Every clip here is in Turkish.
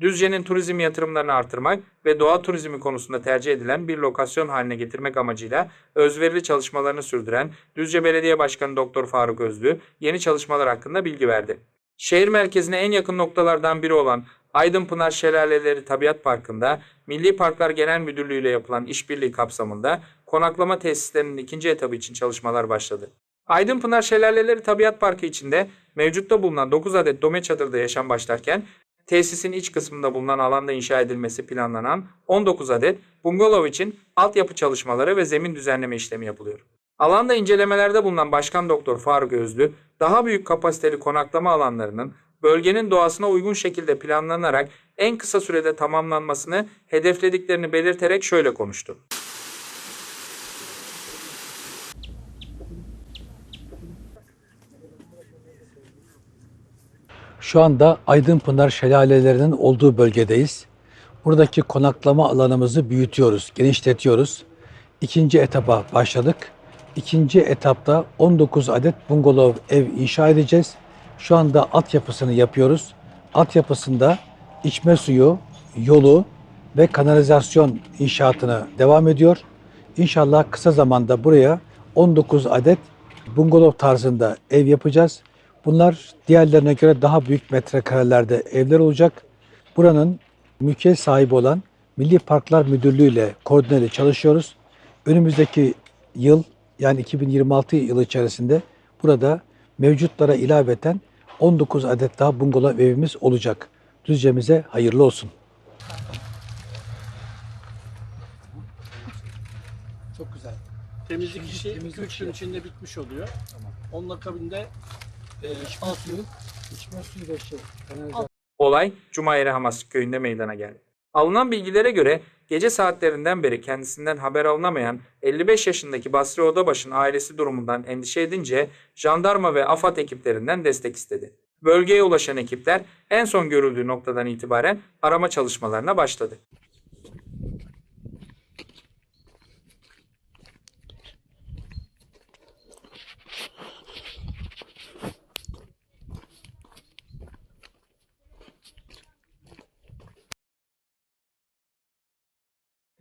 Düzce'nin turizm yatırımlarını artırmak ve doğa turizmi konusunda tercih edilen bir lokasyon haline getirmek amacıyla özverili çalışmalarını sürdüren Düzce Belediye Başkanı Doktor Faruk Özlü yeni çalışmalar hakkında bilgi verdi. Şehir merkezine en yakın noktalardan biri olan Aydınpınar Şelaleleri Tabiat Parkı'nda Milli Parklar Genel Müdürlüğü ile yapılan işbirliği kapsamında konaklama tesislerinin ikinci etabı için çalışmalar başladı. Aydınpınar Şelaleleri Tabiat Parkı içinde mevcutta bulunan 9 adet dome çadırda yaşam başlarken tesisin iç kısmında bulunan alanda inşa edilmesi planlanan 19 adet bungalov için altyapı çalışmaları ve zemin düzenleme işlemi yapılıyor. Alanda incelemelerde bulunan Başkan Doktor Faruk Özlü, daha büyük kapasiteli konaklama alanlarının bölgenin doğasına uygun şekilde planlanarak en kısa sürede tamamlanmasını hedeflediklerini belirterek şöyle konuştu. Şu anda Aydınpınar şelalelerinin olduğu bölgedeyiz. Buradaki konaklama alanımızı büyütüyoruz, genişletiyoruz. İkinci etapa başladık. İkinci etapta 19 adet bungalov ev inşa edeceğiz. Şu anda altyapısını yapıyoruz. Altyapısında içme suyu, yolu ve kanalizasyon inşaatına devam ediyor. İnşallah kısa zamanda buraya 19 adet bungalov tarzında ev yapacağız. Bunlar diğerlerine göre daha büyük metrekarelerde evler olacak. Buranın mülkiyet sahibi olan Milli Parklar Müdürlüğü ile koordineli çalışıyoruz. Önümüzdeki yıl yani 2026 yılı içerisinde burada mevcutlara ilaveten 19 adet daha bungalov evimiz olacak. Düzce'mize hayırlı olsun. Çok güzel. Temizlik işi temizlik 3 gün içinde bitmiş oluyor. Tamam. Onun akabinde İçme suyu, içme suyu ve şey, kanalizasyon. Olay Cumayeri Hamaslık köyünde meydana geldi. Alınan bilgilere göre gece saatlerinden beri kendisinden haber alınamayan 55 yaşındaki Basri Odabaş'ın ailesi durumundan endişe edince jandarma ve AFAD ekiplerinden destek istedi. Bölgeye ulaşan ekipler en son görüldüğü noktadan itibaren arama çalışmalarına başladı.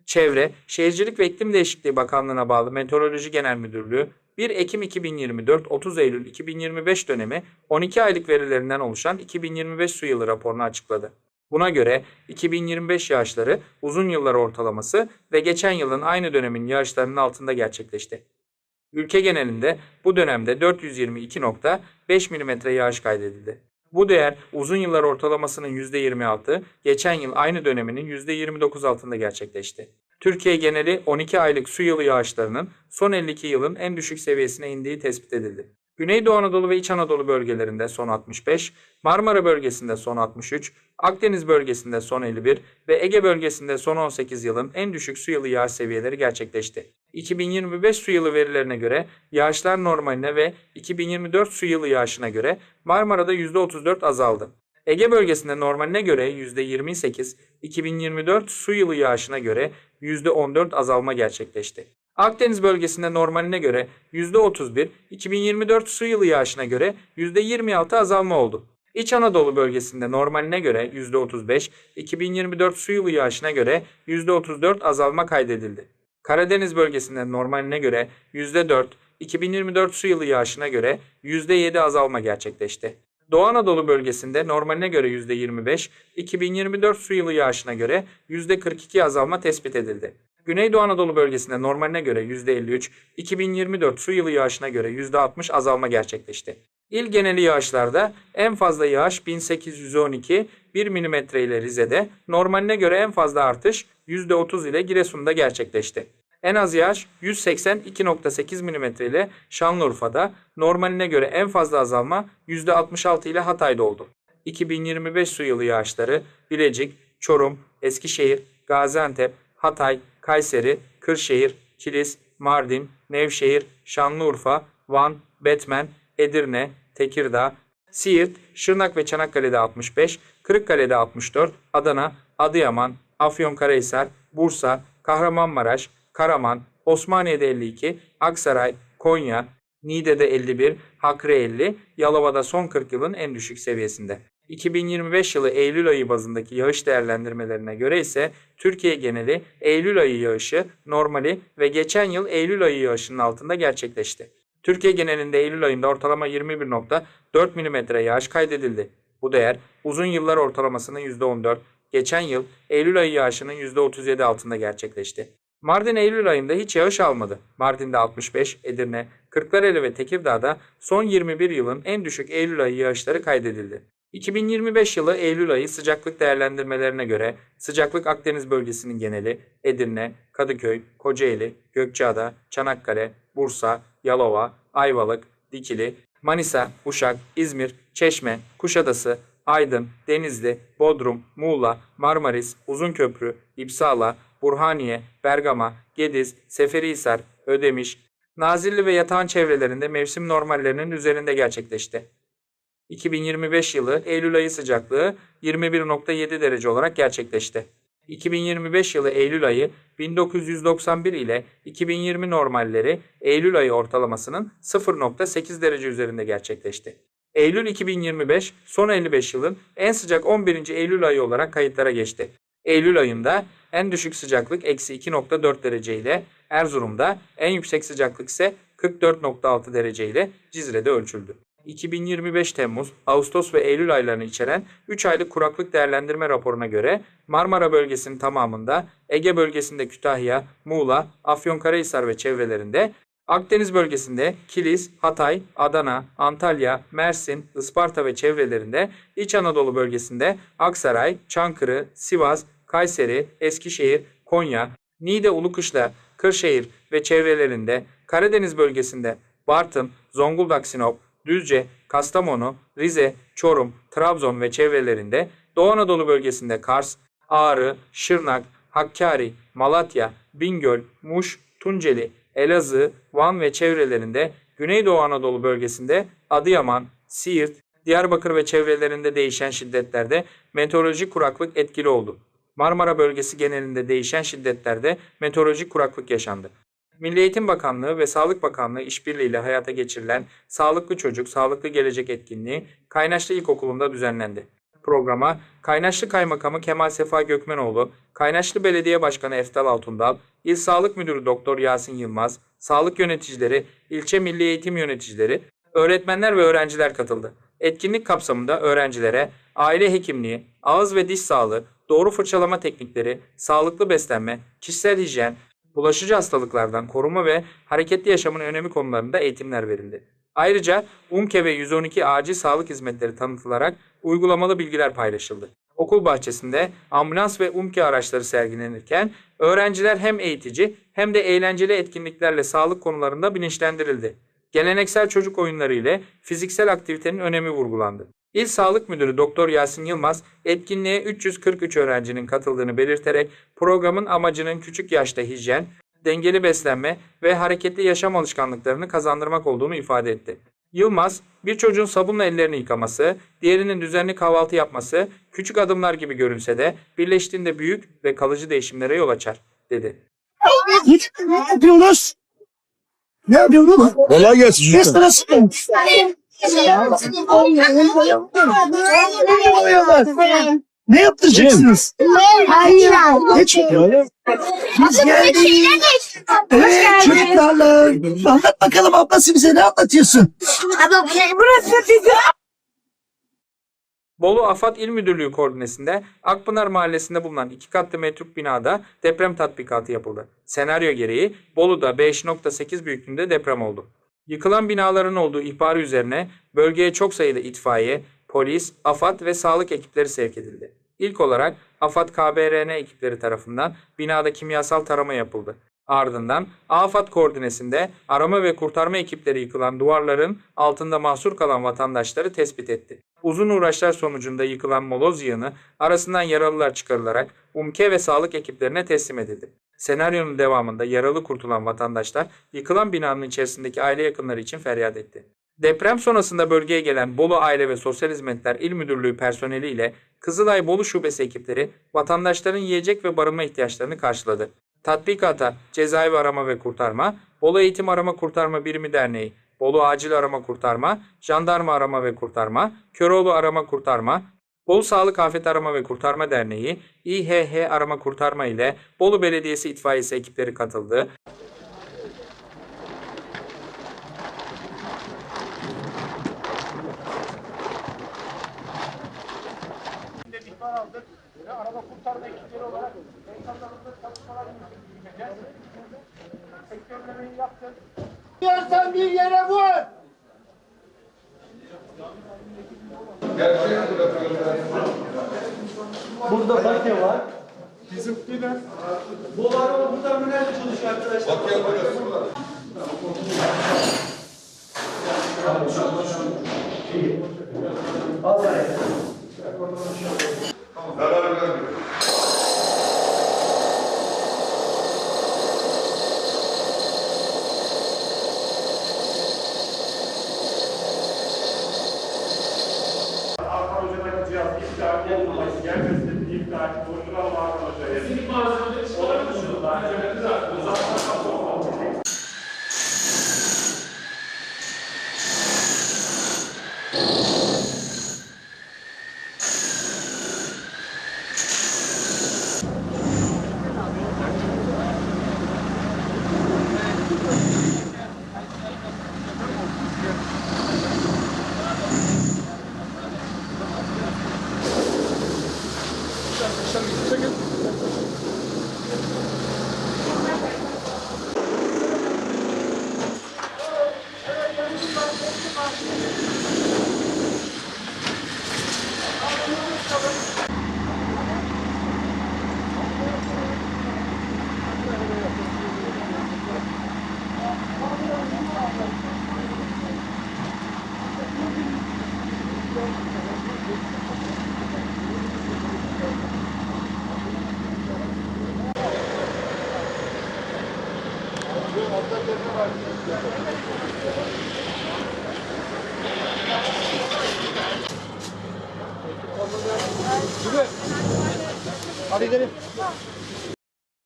Çevre, Şehircilik ve İklim Değişikliği Bakanlığı'na bağlı Meteoroloji Genel Müdürlüğü 1 Ekim 2024 30 Eylül 2025 dönemi 12 aylık verilerinden oluşan 2025 su yılı raporunu açıkladı. Buna göre 2025 yağışları uzun yıllar ortalaması ve geçen yılın aynı dönemin yağışlarının altında gerçekleşti. Ülke genelinde bu dönemde 422.5 mm yağış kaydedildi. Bu değer uzun yıllar ortalamasının %26, geçen yıl aynı döneminin %29 altında gerçekleşti. Türkiye geneli 12 aylık su yılı yağışlarının son 52 yılın en düşük seviyesine indiği tespit edildi. Güneydoğu Anadolu ve İç Anadolu bölgelerinde son 65, Marmara bölgesinde son 63, Akdeniz bölgesinde son 51 ve Ege bölgesinde son 18 yılın en düşük su yılı yağış seviyeleri gerçekleşti. 2025 su yılı verilerine göre yağışlar normaline ve 2024 su yılı yağışına göre Marmara'da %34 azaldı. Ege bölgesinde normaline göre %28, 2024 su yılı yağışına göre %14 azalma gerçekleşti. Akdeniz bölgesinde normaline göre %31, 2024 su yılı yağışına göre %26 azalma oldu. İç Anadolu bölgesinde normaline göre %35, 2024 su yılı yağışına göre %34 azalma kaydedildi. Karadeniz bölgesinde normaline göre %4, 2024 su yılı yağışına göre %7 azalma gerçekleşti. Doğu Anadolu bölgesinde normaline göre %25, 2024 su yılı yağışına göre %42 azalma tespit edildi. Güneydoğu Anadolu bölgesinde normaline göre %53, 2024 su yılı yağışına göre %60 azalma gerçekleşti. İl geneli yağışlarda en fazla yağış 1812 1 mm ile Rize'de, normaline göre en fazla artış %30 ile Giresun'da gerçekleşti. En az yağış 182.8 mm ile Şanlıurfa'da, normaline göre en fazla azalma %66 ile Hatay'da oldu. 2025 su yılı yağışları Bilecik, Çorum, Eskişehir, Gaziantep, Hatay, Kayseri, Kırşehir, Kilis, Mardin, Nevşehir, Şanlıurfa, Van, Betmen, Edirne, Tekirdağ, Siirt, Şırnak ve Çanakkale'de 65, Kırıkkale'de 64, Adana, Adıyaman, Afyonkarahisar, Bursa, Kahramanmaraş, Karaman, Osmaniye'de 52, Aksaray, Konya, Niğde'de 51, Hakkari 50, Yalova'da son 40 yılın en düşük seviyesinde. 2025 yılı Eylül ayı bazındaki yağış değerlendirmelerine göre ise Türkiye geneli Eylül ayı yağışı normali ve geçen yıl Eylül ayı yağışının altında gerçekleşti. Türkiye genelinde Eylül ayında ortalama 21.4 mm yağış kaydedildi. Bu değer uzun yıllar ortalamasının %14, geçen yıl Eylül ayı yağışının %37 altında gerçekleşti. Mardin Eylül ayında hiç yağış almadı. Mardin'de 65, Edirne, Kırklareli ve Tekirdağ'da son 21 yılın en düşük Eylül ayı yağışları kaydedildi. 2025 yılı Eylül ayı sıcaklık değerlendirmelerine göre sıcaklık Akdeniz bölgesinin geneli Edirne, Kadıköy, Kocaeli, Gökçeada, Çanakkale, Bursa, Yalova, Ayvalık, Dikili, Manisa, Uşak, İzmir, Çeşme, Kuşadası, Aydın, Denizli, Bodrum, Muğla, Marmaris, Uzunköprü, İpsala, Burhaniye, Bergama, Gediz, Seferihisar, Ödemiş, Nazilli ve Yatağan çevrelerinde mevsim normallerinin üzerinde gerçekleşti. 2025 yılı Eylül ayı sıcaklığı 21.7 derece olarak gerçekleşti. 2025 yılı Eylül ayı 1991 ile 2020 normalleri Eylül ayı ortalamasının 0.8 derece üzerinde gerçekleşti. Eylül 2025 son 55 yılın en sıcak 11. Eylül ayı olarak kayıtlara geçti. Eylül ayında en düşük sıcaklık eksi 2.4 derece ile Erzurum'da en yüksek sıcaklık ise 44.6 derece ile Cizre'de ölçüldü. 2025 Temmuz, Ağustos ve Eylül aylarını içeren 3 aylık kuraklık değerlendirme raporuna göre Marmara bölgesinin tamamında, Ege bölgesinde Kütahya, Muğla, Afyonkarahisar ve çevrelerinde, Akdeniz bölgesinde Kilis, Hatay, Adana, Antalya, Mersin, Isparta ve çevrelerinde, İç Anadolu bölgesinde Aksaray, Çankırı, Sivas, Kayseri, Eskişehir, Konya, Niğde Ulukışla, Kırşehir ve çevrelerinde, Karadeniz bölgesinde Bartın, Zonguldak, Sinop, Düzce, Kastamonu, Rize, Çorum, Trabzon ve çevrelerinde, Doğu Anadolu bölgesinde Kars, Ağrı, Şırnak, Hakkari, Malatya, Bingöl, Muş, Tunceli, Elazığ, Van ve çevrelerinde, Güneydoğu Anadolu bölgesinde Adıyaman, Siirt, Diyarbakır ve çevrelerinde değişen şiddetlerde meteorolojik kuraklık etkili oldu. Marmara bölgesi genelinde değişen şiddetlerde meteorolojik kuraklık yaşandı. Milli Eğitim Bakanlığı ve Sağlık Bakanlığı işbirliğiyle hayata geçirilen Sağlıklı Çocuk, Sağlıklı Gelecek etkinliği Kaynaşlı İlkokulu'nda düzenlendi. Programa Kaynaşlı Kaymakamı Kemal Sefa Gökmenoğlu, Kaynaşlı Belediye Başkanı Eftal Altundal, İl Sağlık Müdürü Doktor Yasin Yılmaz, sağlık yöneticileri, ilçe milli eğitim yöneticileri, öğretmenler ve öğrenciler katıldı. Etkinlik kapsamında öğrencilere aile hekimliği, ağız ve diş sağlığı, doğru fırçalama teknikleri, sağlıklı beslenme, kişisel hijyen, bulaşıcı hastalıklardan koruma ve hareketli yaşamın önemi konularında eğitimler verildi. Ayrıca UMKE ve 112 acil sağlık hizmetleri tanıtılarak uygulamalı bilgiler paylaşıldı. Okul bahçesinde ambulans ve UMKE araçları sergilenirken öğrenciler hem eğitici hem de eğlenceli etkinliklerle sağlık konularında bilinçlendirildi. Geleneksel çocuk oyunları ile fiziksel aktivitenin önemi vurgulandı. İl Sağlık Müdürü Doktor Yasin Yılmaz etkinliğe 343 öğrencinin katıldığını belirterek programın amacının küçük yaşta hijyen, dengeli beslenme ve hareketli yaşam alışkanlıklarını kazandırmak olduğunu ifade etti. Yılmaz, bir çocuğun sabunla ellerini yıkaması, diğerinin düzenli kahvaltı yapması küçük adımlar gibi görünse de birleştiğinde büyük ve kalıcı değişimlere yol açar, dedi. Ne yapıyorsunuz? Ne yapıyorsunuz? Kolay gelsin Ses çocuklar. Ne yaptıracaksınız? Ne çekiyor? Biz geldik. Evet çocuklarla. Anlat bakalım ablası bize ne anlatıyorsun? Bolu Afat İl Müdürlüğü koordinesinde Akpınar Mahallesi'nde bulunan iki katlı metruk binada deprem tatbikatı yapıldı. Senaryo gereği Bolu'da 5.8 büyüklüğünde deprem oldu. Yıkılan binaların olduğu ihbarı üzerine bölgeye çok sayıda itfaiye, polis, AFAD ve sağlık ekipleri sevk edildi. İlk olarak AFAD KBRN ekipleri tarafından binada kimyasal tarama yapıldı. Ardından AFAD koordinesinde arama ve kurtarma ekipleri yıkılan duvarların altında mahsur kalan vatandaşları tespit etti. Uzun uğraşlar sonucunda yıkılan moloz yığını arasından yaralılar çıkarılarak UMKE ve sağlık ekiplerine teslim edildi. Senaryonun devamında yaralı kurtulan vatandaşlar yıkılan binanın içerisindeki aile yakınları için feryat etti. Deprem sonrasında bölgeye gelen Bolu Aile ve Sosyal Hizmetler İl Müdürlüğü personeli ile Kızılay Bolu Şubesi ekipleri vatandaşların yiyecek ve barınma ihtiyaçlarını karşıladı. Tatbikata Cezaevi Arama ve Kurtarma, Bolu Eğitim Arama Kurtarma Birimi Derneği, Bolu Acil Arama Kurtarma, Jandarma Arama ve Kurtarma, Köroğlu Arama Kurtarma, Bolu Sağlık Afet Arama ve Kurtarma Derneği, İHH Arama Kurtarma ile Bolu Belediyesi itfaiyesi ekipleri katıldı. Yersen bir yere vur. Burada bake var. Bizimkiler. Bu araba burada mı nerede çalışıyor arkadaşlar? Hakan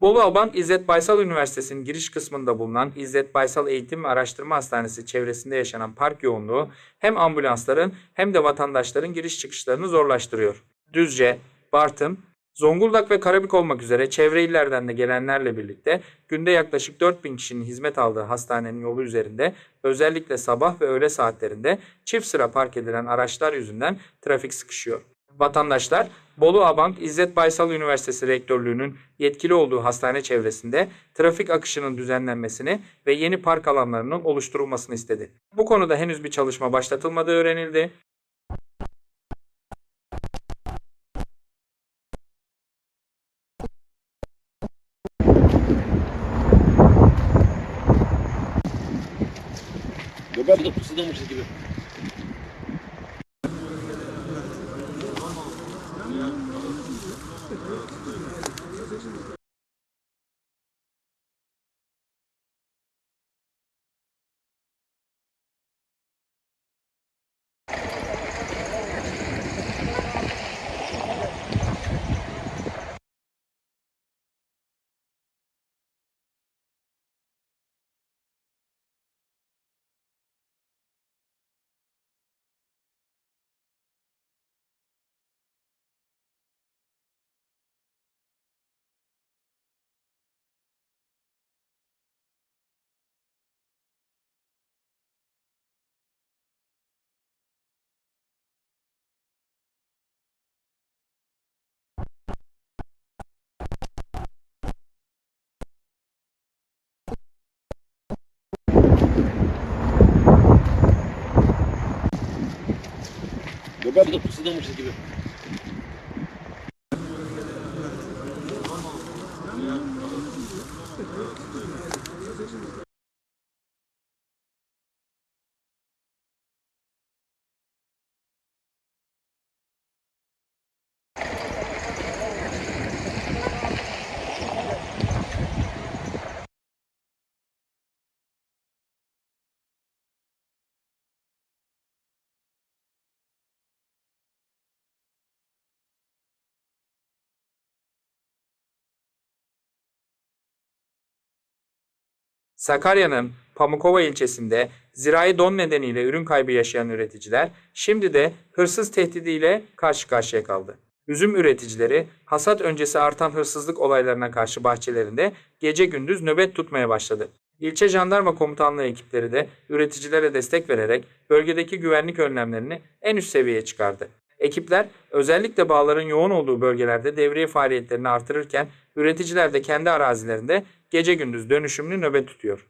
Bolu Alban İzzet Baysal Üniversitesi'nin giriş kısmında bulunan İzzet Baysal Eğitim ve Araştırma Hastanesi çevresinde yaşanan park yoğunluğu hem ambulansların hem de vatandaşların giriş çıkışlarını zorlaştırıyor. Düzce, Bartın, Zonguldak ve Karabük olmak üzere çevre illerden de gelenlerle birlikte günde yaklaşık 4000 kişinin hizmet aldığı hastanenin yolu üzerinde özellikle sabah ve öğle saatlerinde çift sıra park edilen araçlar yüzünden trafik sıkışıyor. Vatandaşlar Bolu Abank İzzet Baysal Üniversitesi Rektörlüğü'nün yetkili olduğu hastane çevresinde trafik akışının düzenlenmesini ve yeni park alanlarının oluşturulmasını istedi. Bu konuda henüz bir çalışma başlatılmadığı öğrenildi. Göbek tuttu sıdamışız gibi. Sakarya'nın Pamukova ilçesinde Zirai don nedeniyle ürün kaybı yaşayan üreticiler şimdi de hırsız tehdidiyle karşı karşıya kaldı. Üzüm üreticileri hasat öncesi artan hırsızlık olaylarına karşı bahçelerinde gece gündüz nöbet tutmaya başladı. İlçe jandarma komutanlığı ekipleri de üreticilere destek vererek bölgedeki güvenlik önlemlerini en üst seviyeye çıkardı. Ekipler özellikle bağların yoğun olduğu bölgelerde devriye faaliyetlerini artırırken üreticiler de kendi arazilerinde gece gündüz dönüşümlü nöbet tutuyor.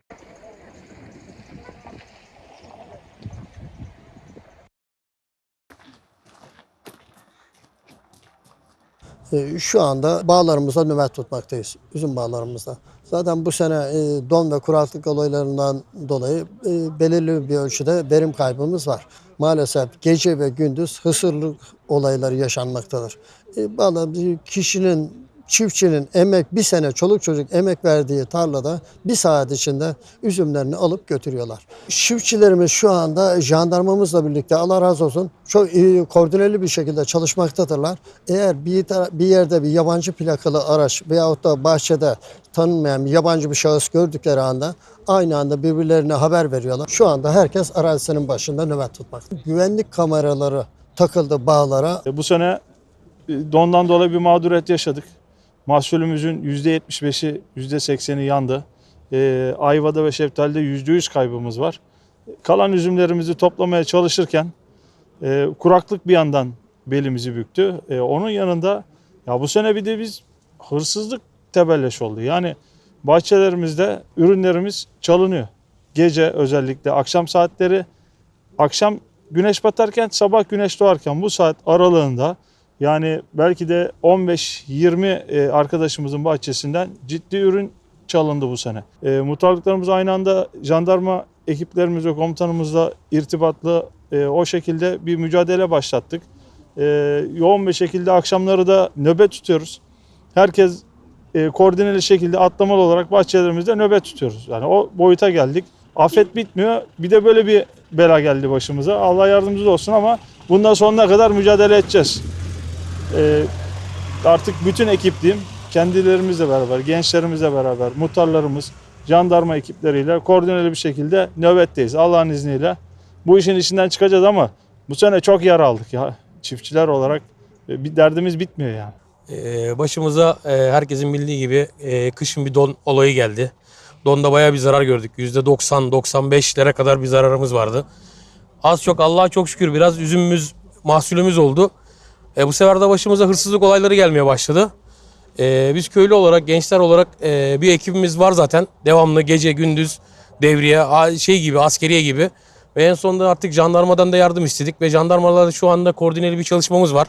E, Şu anda bağlarımızda nöbet tutmaktayız. Üzüm bağlarımızda. Zaten bu sene e, don ve kuraklık olaylarından dolayı e, belirli bir ölçüde verim kaybımız var. Maalesef gece ve gündüz hısırlık olayları yaşanmaktadır. E, Bağlar kişinin çiftçinin emek bir sene çoluk çocuk emek verdiği tarlada bir saat içinde üzümlerini alıp götürüyorlar. Çiftçilerimiz şu anda jandarmamızla birlikte Allah razı olsun çok iyi koordineli bir şekilde çalışmaktadırlar. Eğer bir, bir yerde bir yabancı plakalı araç veyahut da bahçede tanınmayan bir yabancı bir şahıs gördükleri anda aynı anda birbirlerine haber veriyorlar. Şu anda herkes arazisinin başında nöbet tutmakta. Güvenlik kameraları takıldı bağlara. E, Bu sene e, dondan dolayı bir mağduriyet yaşadık. Mahsulümüzün %75'i, %80'i yandı. E, Ayvada ve Şeftali'de %100 kaybımız var. Kalan üzümlerimizi toplamaya çalışırken e, kuraklık bir yandan belimizi büktü. E, onun yanında ya bu sene bir de biz hırsızlık tebelleş oldu. Yani bahçelerimizde ürünlerimiz çalınıyor. Gece özellikle akşam saatleri akşam güneş batarken sabah güneş doğarken bu saat aralığında yani belki de 15-20 e, arkadaşımızın bahçesinden ciddi ürün çalındı bu sene. E, muhtarlıklarımız aynı anda jandarma ekiplerimiz ve komutanımızla irtibatlı e, o şekilde bir mücadele başlattık. E, yoğun bir şekilde akşamları da nöbet tutuyoruz. Herkes e, koordineli şekilde atlamalı olarak bahçelerimizde nöbet tutuyoruz. Yani o boyuta geldik. Afet bitmiyor. Bir de böyle bir bela geldi başımıza. Allah yardımcımız olsun ama bundan sonuna kadar mücadele edeceğiz. E, artık bütün ekip diyeyim, kendilerimizle beraber, gençlerimizle beraber, muhtarlarımız, jandarma ekipleriyle koordineli bir şekilde nöbetteyiz. Allah'ın izniyle. Bu işin içinden çıkacağız ama bu sene çok yara aldık ya. Çiftçiler olarak e, bir derdimiz bitmiyor yani. Ee, başımıza e, herkesin bildiği gibi e, kışın bir don olayı geldi. Donda bayağı bir zarar gördük. %90-95'lere kadar bir zararımız vardı. Az çok Allah'a çok şükür biraz üzümümüz, mahsulümüz oldu. E, bu sefer de başımıza hırsızlık olayları gelmeye başladı. E, biz köylü olarak, gençler olarak e, bir ekibimiz var zaten. Devamlı gece gündüz devriye, şey gibi, askeriye gibi. Ve en sonunda artık jandarmadan da yardım istedik ve jandarmalarla şu anda koordineli bir çalışmamız var.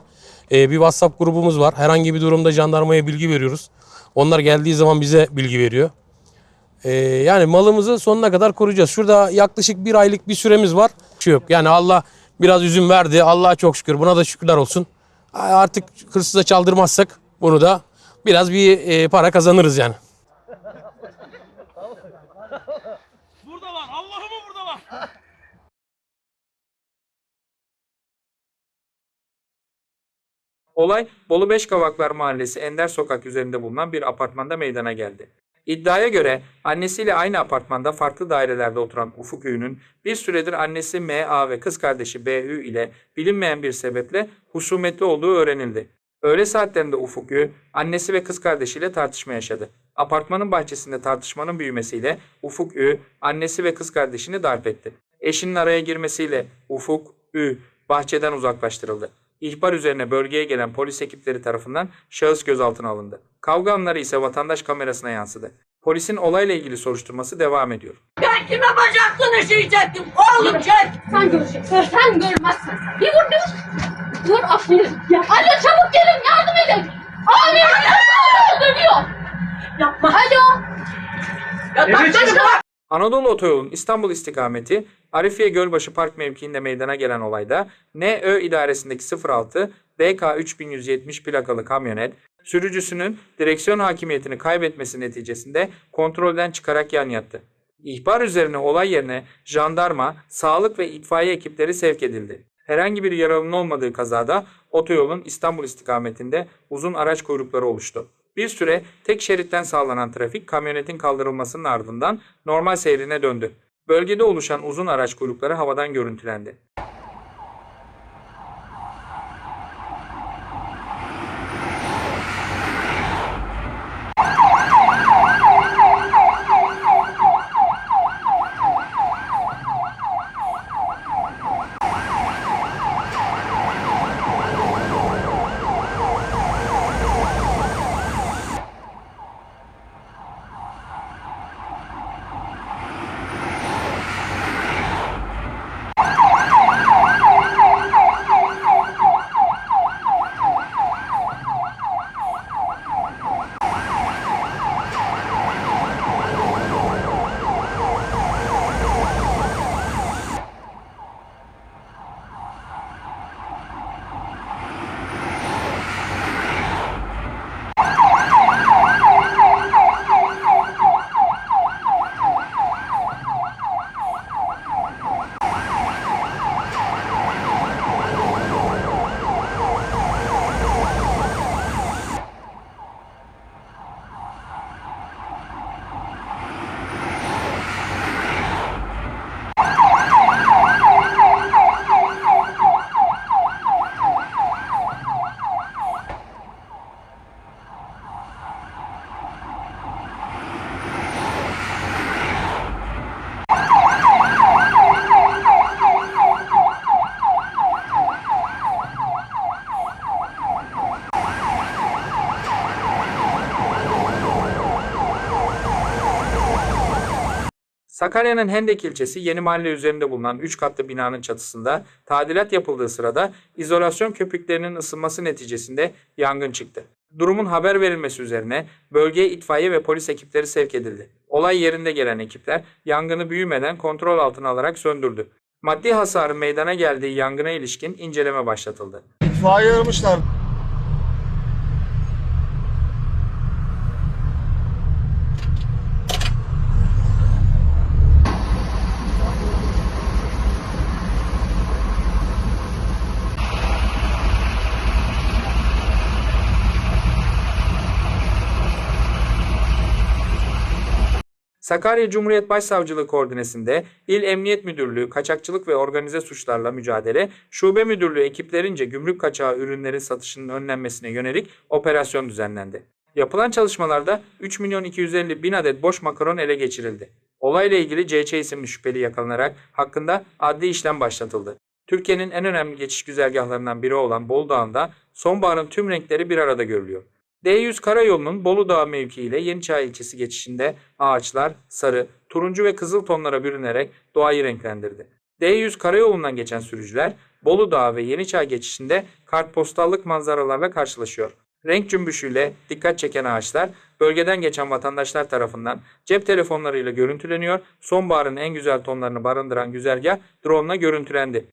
Ee, bir WhatsApp grubumuz var. Herhangi bir durumda jandarmaya bilgi veriyoruz. Onlar geldiği zaman bize bilgi veriyor. Ee, yani malımızı sonuna kadar koruyacağız. Şurada yaklaşık bir aylık bir süremiz var. Şu yok. Yani Allah biraz üzüm verdi. Allah'a çok şükür. Buna da şükürler olsun. Artık hırsıza çaldırmazsak bunu da biraz bir e, para kazanırız yani. Olay Bolu Beşkavaklar Mahallesi Ender Sokak üzerinde bulunan bir apartmanda meydana geldi. İddiaya göre annesiyle aynı apartmanda farklı dairelerde oturan Ufuk Ü'nün bir süredir annesi M.A. ve kız kardeşi B.Ü. ile bilinmeyen bir sebeple husumetli olduğu öğrenildi. Öğle saatlerinde Ufuk Ü, annesi ve kız kardeşiyle tartışma yaşadı. Apartmanın bahçesinde tartışmanın büyümesiyle Ufuk Ü, annesi ve kız kardeşini darp etti. Eşinin araya girmesiyle Ufuk Ü, bahçeden uzaklaştırıldı. İhbar üzerine bölgeye gelen polis ekipleri tarafından şahıs gözaltına alındı. Kavga anları ise vatandaş kamerasına yansıdı. Polisin olayla ilgili soruşturması devam ediyor. Ben kime bacaklarını işeyecektim? Oğlum çek. Sen göreceksin. Sen görmezsin. Bir vur bir vur. Dur aferin. Alo çabuk gelin yardım edin. Abi yardım dövüyor. Yapma. Alo. Yatakta Anadolu Otoyolu'nun İstanbul istikameti Arifiye Gölbaşı Park mevkiinde meydana gelen olayda NÖ idaresindeki 06 DK 3170 plakalı kamyonet sürücüsünün direksiyon hakimiyetini kaybetmesi neticesinde kontrolden çıkarak yan yattı. İhbar üzerine olay yerine jandarma, sağlık ve itfaiye ekipleri sevk edildi. Herhangi bir yaralının olmadığı kazada otoyolun İstanbul istikametinde uzun araç kuyrukları oluştu. Bir süre tek şeritten sağlanan trafik kamyonetin kaldırılmasının ardından normal seyrine döndü. Bölgede oluşan uzun araç kuyrukları havadan görüntülendi. Sakarya'nın Hendek ilçesi Yeni Mahalle üzerinde bulunan 3 katlı binanın çatısında tadilat yapıldığı sırada izolasyon köpüklerinin ısınması neticesinde yangın çıktı. Durumun haber verilmesi üzerine bölgeye itfaiye ve polis ekipleri sevk edildi. Olay yerinde gelen ekipler yangını büyümeden kontrol altına alarak söndürdü. Maddi hasarın meydana geldiği yangına ilişkin inceleme başlatıldı. İtfaiye aramışlar. Sakarya Cumhuriyet Başsavcılığı koordinesinde İl Emniyet Müdürlüğü Kaçakçılık ve Organize Suçlarla Mücadele Şube Müdürlüğü ekiplerince gümrük kaçağı ürünlerin satışının önlenmesine yönelik operasyon düzenlendi. Yapılan çalışmalarda 3 milyon 250 bin adet boş makaron ele geçirildi. Olayla ilgili CC isimli şüpheli yakalanarak hakkında adli işlem başlatıldı. Türkiye'nin en önemli geçiş güzergahlarından biri olan Bolu Dağı'nda sonbaharın tüm renkleri bir arada görülüyor. D100 karayolunun Bolu Dağı mevki ile Yeniçay ilçesi geçişinde ağaçlar sarı, turuncu ve kızıl tonlara bürünerek doğayı renklendirdi. D100 karayolundan geçen sürücüler Bolu Dağı ve Yeniçay geçişinde kartpostallık manzaralarla karşılaşıyor. Renk cümbüşüyle dikkat çeken ağaçlar bölgeden geçen vatandaşlar tarafından cep telefonlarıyla görüntüleniyor. Sonbaharın en güzel tonlarını barındıran güzergah drone ile görüntülendi.